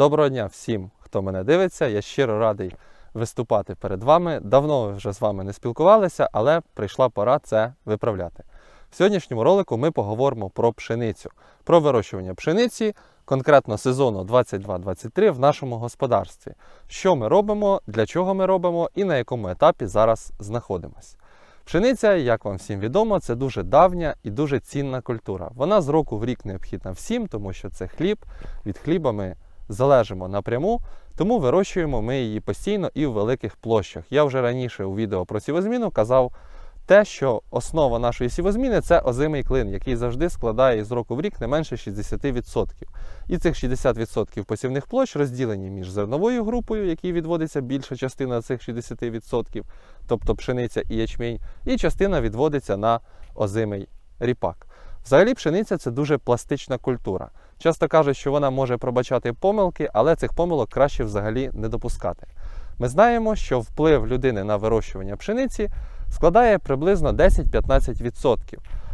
Доброго дня всім, хто мене дивиться. Я щиро радий виступати перед вами. Давно ми вже з вами не спілкувалися, але прийшла пора це виправляти. В сьогоднішньому ролику ми поговоримо про пшеницю, про вирощування пшениці, конкретно сезону 22-23 в нашому господарстві. Що ми робимо, для чого ми робимо і на якому етапі зараз знаходимось. Пшениця, як вам всім відомо, це дуже давня і дуже цінна культура. Вона з року в рік необхідна всім, тому що це хліб. Від хліба ми залежимо напряму, тому вирощуємо ми її постійно і в великих площах. Я вже раніше у відео про сівозміну казав те, що основа нашої сівозміни це озимий клин, який завжди складає з року в рік не менше 60%. І цих 60% посівних площ розділені між зерновою групою, якій відводиться більша частина цих 60%, тобто пшениця і ячмінь, і частина відводиться на озимий ріпак. Взагалі, пшениця це дуже пластична культура. Часто кажуть, що вона може пробачати помилки, але цих помилок краще взагалі не допускати. Ми знаємо, що вплив людини на вирощування пшениці складає приблизно 10-15%.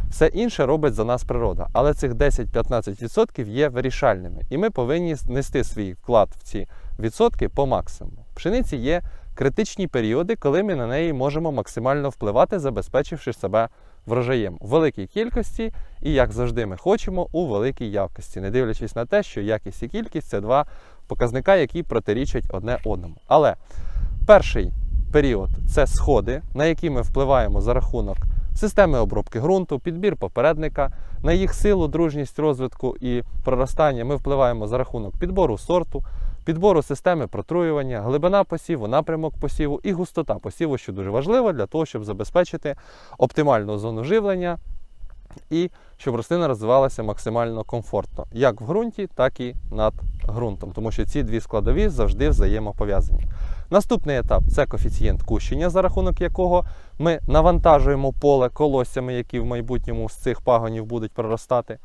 Все інше робить за нас природа, але цих 10-15% є вирішальними, і ми повинні нести свій вклад в ці відсотки по максимуму. Пшениці є критичні періоди, коли ми на неї можемо максимально впливати, забезпечивши себе врожаєм у великій кількості і, як завжди, ми хочемо у великій якості, не дивлячись на те, що якість і кількість це два показника, які протирічать одне одному. Але перший період це сходи, на які ми впливаємо за рахунок системи обробки ґрунту, підбір попередника, на їх силу, дружність розвитку і проростання ми впливаємо за рахунок підбору сорту, підбору системи протруювання, глибина посіву, напрямок посіву і густота посіву, що дуже важливо для того, щоб забезпечити оптимальну зону живлення і щоб рослина розвивалася максимально комфортно, як в ґрунті, так і над ґрунтом, тому що ці дві складові завжди взаємопов'язані. Наступний етап це коефіцієнт кущення, за рахунок якого ми навантажуємо поле колоссями, які в майбутньому з цих пагонів будуть проростати.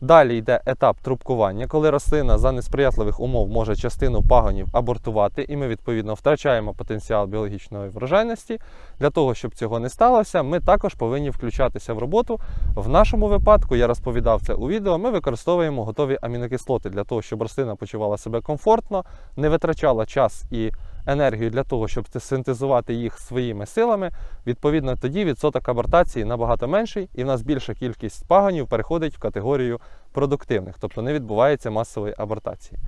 Далі йде етап трубкування, коли рослина за несприятливих умов може частину пагонів абортувати, і ми відповідно втрачаємо потенціал біологічної врожайності. Для того, щоб цього не сталося, ми також повинні включатися в роботу. В нашому випадку, я розповідав це у відео, ми використовуємо готові амінокислоти для того, щоб рослина почувала себе комфортно, не витрачала час і енергію для того, щоб синтезувати їх своїми силами. Відповідно, тоді відсоток абортації набагато менший, і в нас більша кількість пагонів переходить в категорію продуктивних, тобто не відбувається масової абортації.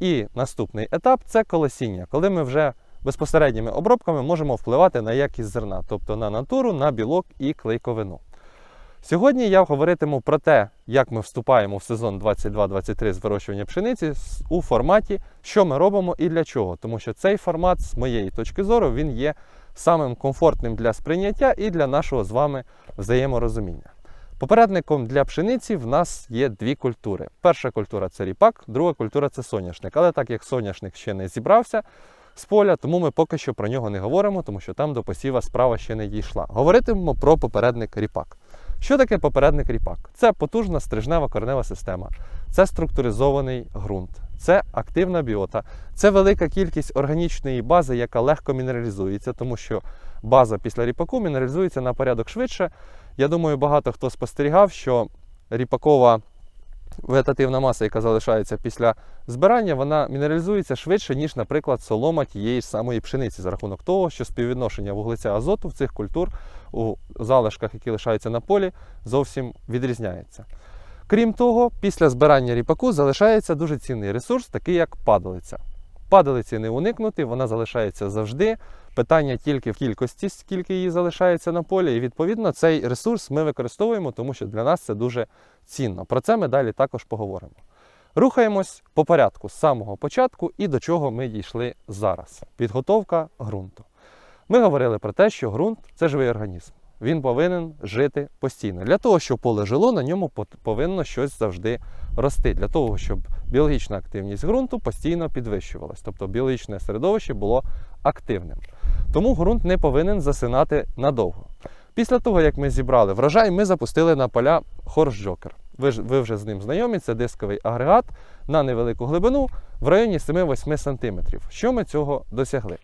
І наступний етап це колосіння, коли ми вже безпосередніми обробками можемо впливати на якість зерна, тобто на натуру, на білок і клейковину. Сьогодні я говоритиму про те, як ми вступаємо в сезон 22-23 з вирощування пшениці у форматі, що ми робимо і для чого. Тому що цей формат, з моєї точки зору, він є самим комфортним для сприйняття і для нашого з вами взаєморозуміння. Попередником для пшениці в нас є дві культури. Перша культура це ріпак, друга культура це соняшник. Але так як соняшник ще не зібрався з поля, тому ми поки що про нього не говоримо, тому що там до посіва справа ще не дійшла. Говоритимемо про попередник ріпак. Що таке попередник ріпак? Це потужна стрижнева коренева система, це структуризований ґрунт, це активна біота, це велика кількість органічної бази, яка легко мінералізується, тому що база після ріпаку мінералізується на порядок швидше. Я думаю, багато хто спостерігав, що ріпакова вегетативна маса, яка залишається після збирання, вона мінералізується швидше, ніж, наприклад, солома тієї ж самої пшениці, за рахунок того, що співвідношення вуглеця азоту в цих культур у залишках, які лишаються на полі, зовсім відрізняється. Крім того, після збирання ріпаку залишається дуже цінний ресурс, такий як падалиця. Падалиці не уникнути, вона залишається завжди. Питання тільки в кількості, скільки її залишається на полі, і відповідно цей ресурс ми використовуємо, тому що для нас це дуже цінно. Про це ми далі також поговоримо. Рухаємось по порядку з самого початку і до чого ми дійшли зараз. Підготовка ґрунту. Ми говорили про те, що ґрунт це живий організм. Він повинен жити постійно. Для того, щоб поле жило, на ньому повинно щось завжди рости. Для того, щоб біологічна активність ґрунту постійно підвищувалась, тобто біологічне середовище було активним. Тому ґрунт не повинен засинати надовго. Після того, як ми зібрали врожай, ми запустили на поля хорс-джокер. Ви, ви вже з ним знайомі, це дисковий агрегат на невелику глибину в районі 7-8 см. Що ми цього досягли?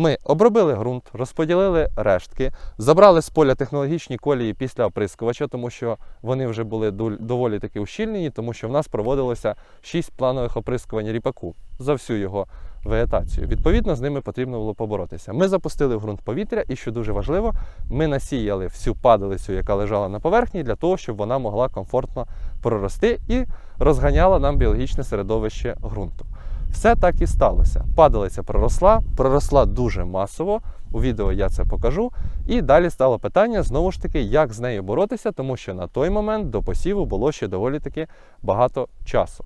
Ми обробили ґрунт, розподілили рештки, забрали з поля технологічні колії після оприскувача, тому що вони вже були доволі таки ущільнені, тому що в нас проводилося 6 планових оприскувань ріпаку за всю його вегетацію. Відповідно, з ними потрібно було поборотися. Ми запустили в ґрунт повітря, і що дуже важливо, ми насіяли всю падалицю, яка лежала на поверхні, для того, щоб вона могла комфортно прорости і розганяла нам біологічне середовище ґрунту. Все так і сталося. Падалиця проросла, проросла дуже масово. У відео я це покажу. І далі стало питання знову ж таки, як з нею боротися, тому що на той момент до посіву було ще доволі таки багато часу.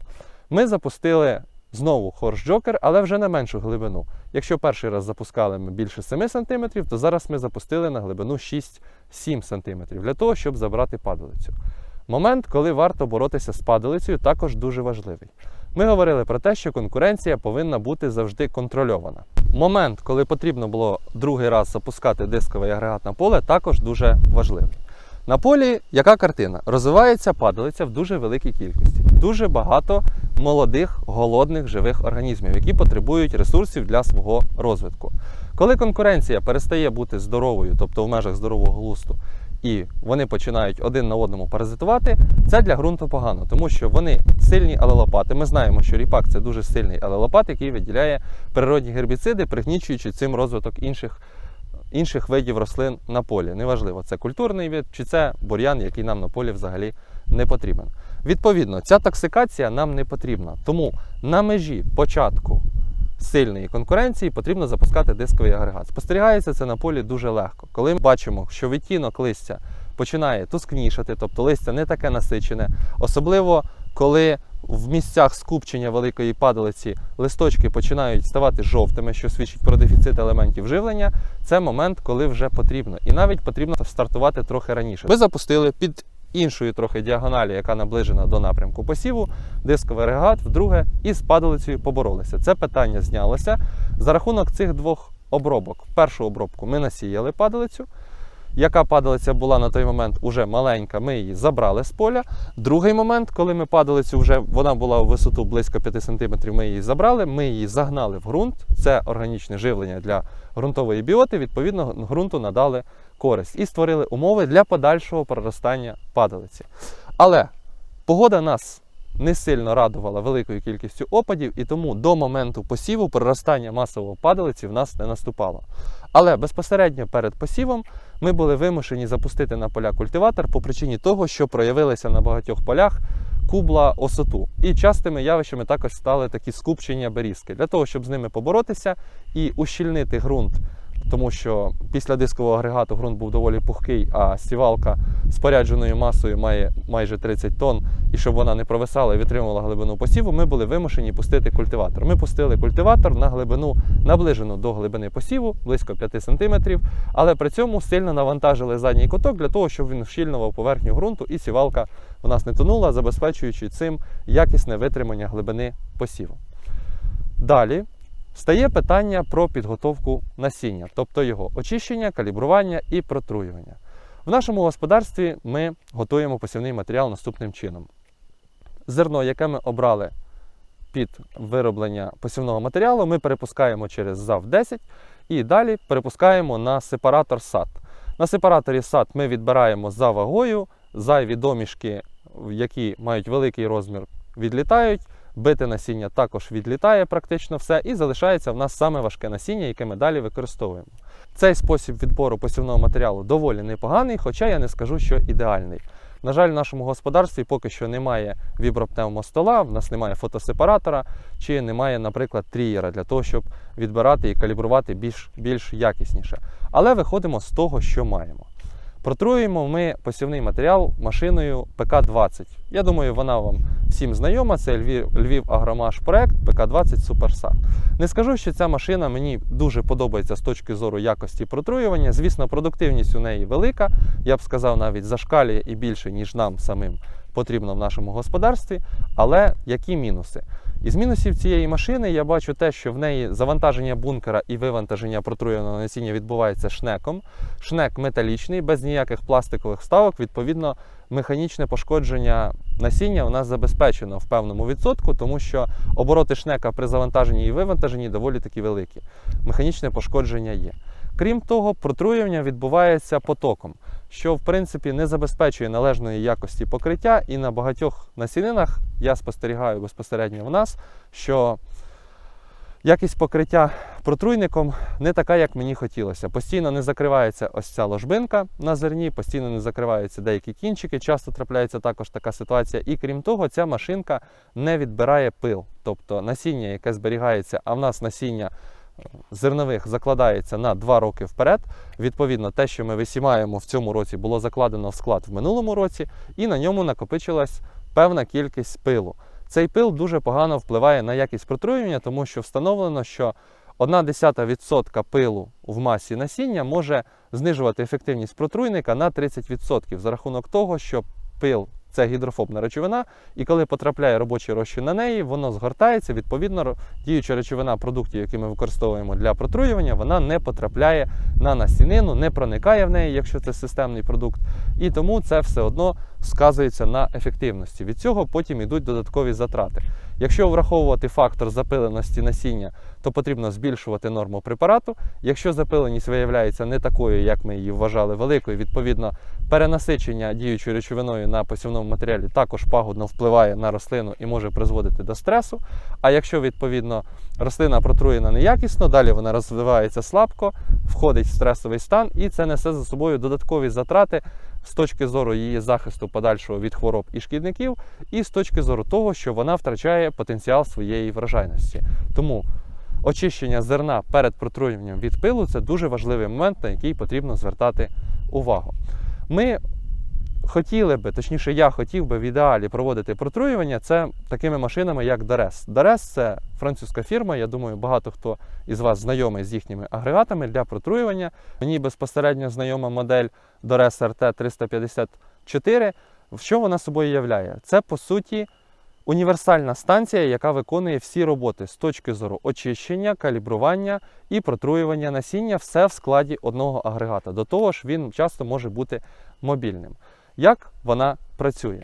Ми запустили знову хорш джокер, але вже на меншу глибину. Якщо перший раз запускали ми більше 7 см, то зараз ми запустили на глибину 6-7 см для того, щоб забрати падалицю. Момент, коли варто боротися з падалицею, також дуже важливий. Ми говорили про те, що конкуренція повинна бути завжди контрольована. Момент, коли потрібно було другий раз запускати дисковий агрегат на поле, також дуже важливий. На полі яка картина? Розвивається падалиця в дуже великій кількості. Дуже багато молодих, голодних живих організмів, які потребують ресурсів для свого розвитку. Коли конкуренція перестає бути здоровою, тобто в межах здорового глусту, і вони починають один на одному паразитувати, це для ґрунту погано, тому що вони сильні алелопати. Ми знаємо, що ріпак це дуже сильний алелопат, який виділяє природні гербіциди, пригнічуючи цим розвиток інших, інших видів рослин на полі. Неважливо, це культурний вид чи це бур'ян, який нам на полі взагалі не потрібен. Відповідно, ця токсикація нам не потрібна. Тому на межі початку сильної конкуренції потрібно запускати дисковий агрегат. Спостерігається це на полі дуже легко. Коли ми бачимо, що відтінок листя починає тускнішати, тобто листя не таке насичене, особливо коли в місцях скупчення великої падалиці листочки починають ставати жовтими, що свідчить про дефіцит елементів живлення, це момент, коли вже потрібно. І навіть потрібно стартувати трохи раніше. Ми запустили під іншою трохи діагоналі, яка наближена до напрямку посіву, дисковий агрегат, вдруге, і з падалицею поборолися. Це питання знялося за рахунок цих двох обробок. Першу обробку ми насіяли падалицю. Яка падалиця була на той момент уже маленька, ми її забрали з поля. Другий момент, коли ми падалицю вже вона була у висоту близько 5 см, ми її забрали, ми її загнали в ґрунт. Це органічне живлення для ґрунтової біоти. Відповідно, ґрунту надали користь і створили умови для подальшого проростання падалиці. Але погода нас не сильно радувала великою кількістю опадів, і тому до моменту посіву проростання масового падалиці в нас не наступало. Але безпосередньо перед посівом ми були вимушені запустити на поля культиватор по причині того, що проявилися на багатьох полях кубла осоту. І частими явищами також стали такі скупчення берізки. Для того, щоб з ними поборотися і ущільнити ґрунт, тому що після дискового агрегату ґрунт був доволі пухкий, а сівалка спорядженою масою має майже 30 тонн, і щоб вона не провисала і витримувала глибину посіву, ми були вимушені пустити культиватор. Ми пустили культиватор на глибину наближену до глибини посіву, близько 5 см, але при цьому сильно навантажили задній куток для того, щоб він вщільнував поверхню ґрунту і сівалка у нас не тонула, забезпечуючи цим якісне витримання глибини посіву. Далі стає питання про підготовку насіння, тобто його очищення, калібрування і протруювання. В нашому господарстві ми готуємо посівний матеріал наступним чином. Зерно, яке ми обрали під вироблення посівного матеріалу, ми перепускаємо через ЗАВ-10 і далі перепускаємо на сепаратор сад. На сепараторі сад ми відбираємо за вагою, зайві домішки, які мають великий розмір, відлітають. Бите насіння також відлітає практично все, і залишається в нас саме важке насіння, яке ми далі використовуємо. Цей спосіб відбору посівного матеріалу доволі непоганий, хоча я не скажу, що ідеальний. На жаль, в нашому господарстві поки що немає вібропневмостола, в нас немає фотосепаратора, чи немає, наприклад, трієра для того, щоб відбирати і калібрувати більш, більш якісніше. Але виходимо з того, що маємо. Протруємо ми посівний матеріал машиною ПК-20. Я думаю, вона вам всім знайома. Це Львів, Львів Агромаш проект ПК-20 Суперсар. Не скажу, що ця машина мені дуже подобається з точки зору якості протруювання. Звісно, продуктивність у неї велика. Я б сказав, навіть зашкалює і більше, ніж нам самим потрібно в нашому господарстві. Але які мінуси? Із мінусів цієї машини я бачу те, що в неї завантаження бункера і вивантаження протруєного насіння відбувається шнеком. Шнек металічний, без ніяких пластикових вставок. Відповідно, механічне пошкодження насіння у нас забезпечено в певному відсотку, тому що обороти шнека при завантаженні і вивантаженні доволі таки великі. Механічне пошкодження є. Крім того, протруювання відбувається потоком, що в принципі не забезпечує належної якості покриття, і на багатьох насінинах я спостерігаю безпосередньо в нас, що якість покриття протруйником не така, як мені хотілося. Постійно не закривається ось ця ложбинка на зерні, постійно не закриваються деякі кінчики. Часто трапляється також така ситуація. І крім того, ця машинка не відбирає пил. Тобто насіння, яке зберігається, а в нас насіння зернових закладається на 2 роки вперед. Відповідно, те, що ми висімаємо в цьому році, було закладено в склад в минулому році, і на ньому накопичилась певна кількість пилу. Цей пил дуже погано впливає на якість протруювання, тому що встановлено, що 1,1% пилу в масі насіння може знижувати ефективність протруйника на 30% за рахунок того, що пил це гідрофобна речовина, і коли потрапляє робочий розчин на неї, воно згортається. Відповідно, діюча речовина продуктів, які ми використовуємо для протруювання, вона не потрапляє на насінину, не проникає в неї, якщо це системний продукт. І тому це все одно сказується на ефективності. Від цього потім йдуть додаткові затрати. Якщо враховувати фактор запиленості насіння, то потрібно збільшувати норму препарату. Якщо запиленість виявляється не такою, як ми її вважали великою, відповідно перенасичення діючою речовиною на посівному матеріалі також пагубно впливає на рослину і може призводити до стресу. А якщо відповідно рослина протруєна неякісно, далі вона розвивається слабко, входить в стресовий стан, і це несе за собою додаткові затрати з точки зору її захисту подальшого від хвороб і шкідників, і з точки зору того, що вона втрачає потенціал своєї врожайності. Тому очищення зерна перед протруюванням від пилу це дуже важливий момент, на який потрібно звертати увагу. Ми хотіли би, точніше, я хотів би в ідеалі проводити протруювання це такими машинами, як Дарес. Дарес це французька фірма. Я думаю, багато хто із вас знайомий з їхніми агрегатами для протруювання. Мені безпосередньо знайома модель Дорес RT 354. Що вона собою являє? Це по суті універсальна станція, яка виконує всі роботи з точки зору очищення, калібрування і протруювання насіння, все в складі одного агрегата. До того ж, він часто може бути мобільним. Як вона працює?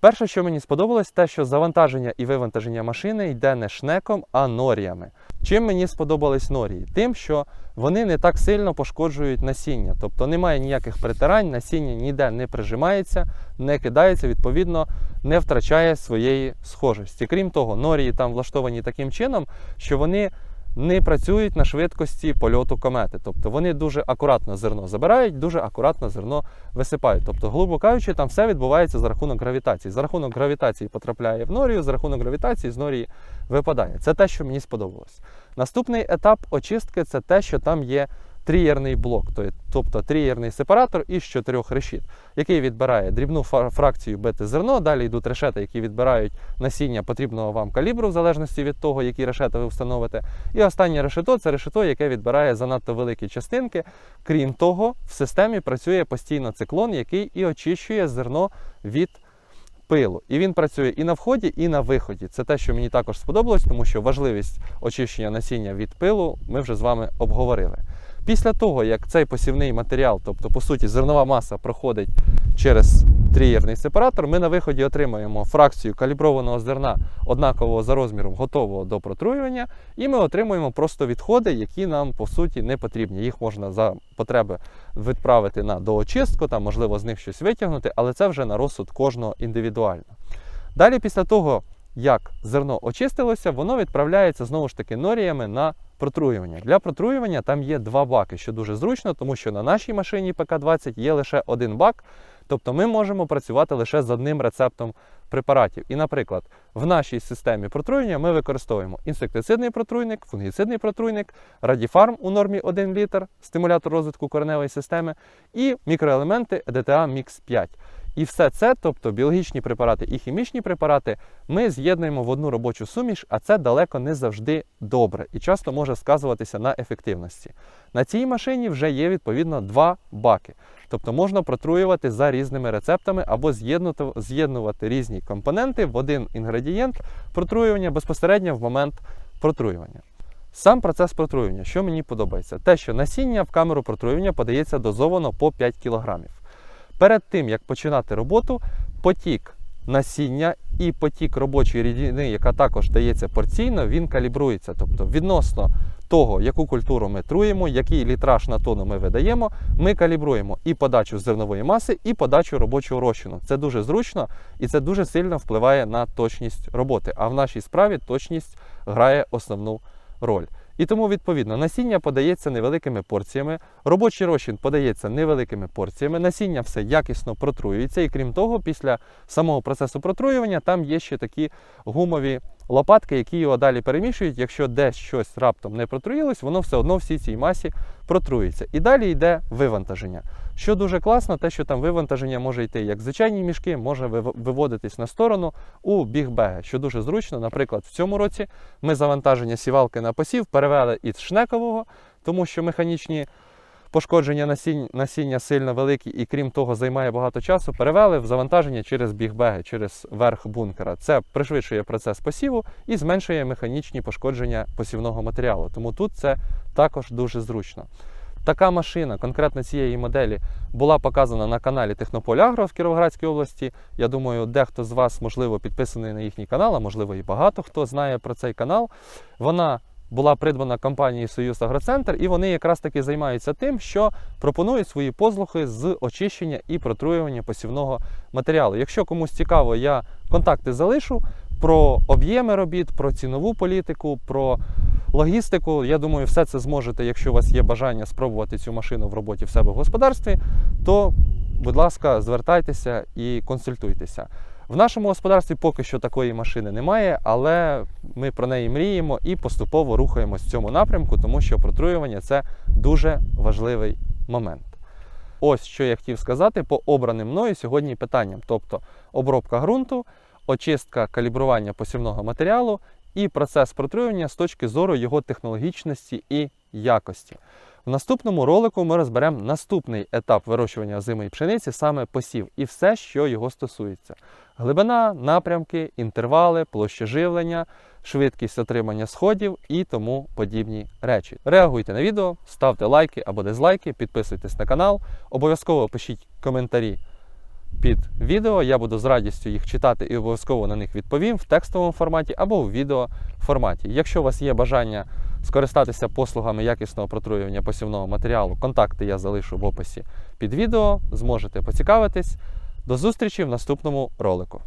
Перше, що мені сподобалось, те, що завантаження і вивантаження машини йде не шнеком, а норіями. Чим мені сподобались норії? Тим, що вони не так сильно пошкоджують насіння, тобто немає ніяких притирань, насіння ніде не прижимається, не кидається, відповідно, не втрачає своєї схожості. Крім того, норії там влаштовані таким чином, що вони не працюють на швидкості польоту комети. Тобто вони дуже акуратно зерно забирають, дуже акуратно зерно висипають. Тобто, грубо кажучи, там все відбувається за рахунок гравітації. За рахунок гравітації потрапляє в норію, за рахунок гравітації з норії випадає. Це те, що мені сподобалось. Наступний етап очистки це те, що там є трієрний блок, тобто трієрний сепаратор із чотирьох решіт, який відбирає дрібну фракцію бета-зерно. Далі йдуть решети, які відбирають насіння потрібного вам калібру, в залежності від того, які решети ви встановите. І останнє решето це решето, яке відбирає занадто великі частинки. Крім того, в системі працює постійно циклон, який і очищує зерно від пилу. І він працює і на вході, і на виході. Це те, що мені також сподобалось, тому що важливість очищення насіння від пилу ми вже з вами обговорили. Після того, як цей посівний матеріал, тобто по суті зернова маса проходить через трієрний сепаратор, ми на виході отримаємо фракцію каліброваного зерна однакового за розміром, готового до протруювання, і ми отримуємо просто відходи, які нам по суті не потрібні. Їх можна за потреби відправити на доочистку, там можливо з них щось витягнути, але це вже на розсуд кожного індивідуально. Далі, після того, як зерно очистилося, воно відправляється знову ж таки норіями на протруювання. Для протруювання там є два баки, що дуже зручно, тому що на нашій машині ПК-20 є лише один бак, тобто ми можемо працювати лише з одним рецептом препаратів. І, наприклад, в нашій системі протруювання ми використовуємо інсектицидний протруйник, фунгіцидний протруйник, радіфарм у нормі 1 літр, стимулятор розвитку кореневої системи, і мікроелементи EDTA Mix 5. І все це, тобто біологічні препарати і хімічні препарати, ми з'єднуємо в одну робочу суміш, а це далеко не завжди добре і часто може сказуватися на ефективності. На цій машині вже є відповідно два баки. Тобто можна протруювати за різними рецептами або з'єднувати, різні компоненти в один інгредієнт протруювання безпосередньо в момент протруювання. Сам процес протруювання, що мені подобається, те, що насіння в камеру протруювання подається дозовано по 5 кг. Перед тим як починати роботу, потік насіння і потік робочої рідини, яка також дається порційно, він калібрується. Тобто відносно того, яку культуру ми труємо, який літраж на тонну ми видаємо, ми калібруємо і подачу зернової маси, і подачу робочого розчину. Це дуже зручно і це дуже сильно впливає на точність роботи. А в нашій справі точність грає основну роль. І тому, відповідно, насіння подається невеликими порціями, робочий розчин подається невеликими порціями, насіння все якісно протруюється, і крім того, після самого процесу протруювання там є ще такі гумові лопатки, які його далі перемішують. Якщо десь щось раптом не протруїлось, воно все одно всій цій масі протруїться. І далі йде вивантаження. Що дуже класно, те, що там вивантаження може йти як звичайні мішки, може виводитись на сторону у бігбеги, що дуже зручно. Наприклад, в цьому році ми завантаження сівалки на посів перевели із шнекового, тому що механічні пошкодження насіння, насіння сильно великі і крім того займає багато часу. Перевели в завантаження через бігбеги, через верх бункера. Це пришвидшує процес посіву і зменшує механічні пошкодження посівного матеріалу. Тому тут це також дуже зручно. Така машина, конкретно цієї моделі, була показана на каналі Технополь Агро в Кіровоградській області. Я думаю, дехто з вас, можливо, підписаний на їхній канал, а можливо і багато хто знає про цей канал. Вона була придбана компанією Союз Агроцентр, і вони якраз таки займаються тим, що пропонують свої послуги з очищення і протруювання посівного матеріалу. Якщо комусь цікаво, я контакти залишу про об'єми робіт, про цінову політику, про логістику. Я думаю, все це зможете, якщо у вас є бажання спробувати цю машину в роботі в себе в господарстві, то, будь ласка, звертайтеся і консультуйтеся. В нашому господарстві поки що такої машини немає, але ми про неї мріємо і поступово рухаємось в цьому напрямку, тому що протруювання це дуже важливий момент. Ось що я хотів сказати по обраним мною сьогодні питанням: тобто обробка ґрунту, очистка калібрування посівного матеріалу і процес протруювання з точки зору його технологічності і якості. В наступному ролику ми розберемо наступний етап вирощування озимої пшениці, саме посів, і все, що його стосується: глибина, напрямки, інтервали, площа живлення, швидкість отримання сходів і тому подібні речі. Реагуйте на відео, ставте лайки або дизлайки, підписуйтесь на канал, обов'язково пишіть коментарі під відео. Я буду з радістю їх читати і обов'язково на них відповім в текстовому форматі або в відео форматі. Якщо у вас є бажання скористатися послугами якісного протруювання посівного матеріалу, контакти я залишу в описі під відео. Зможете поцікавитись. До зустрічі в наступному ролику.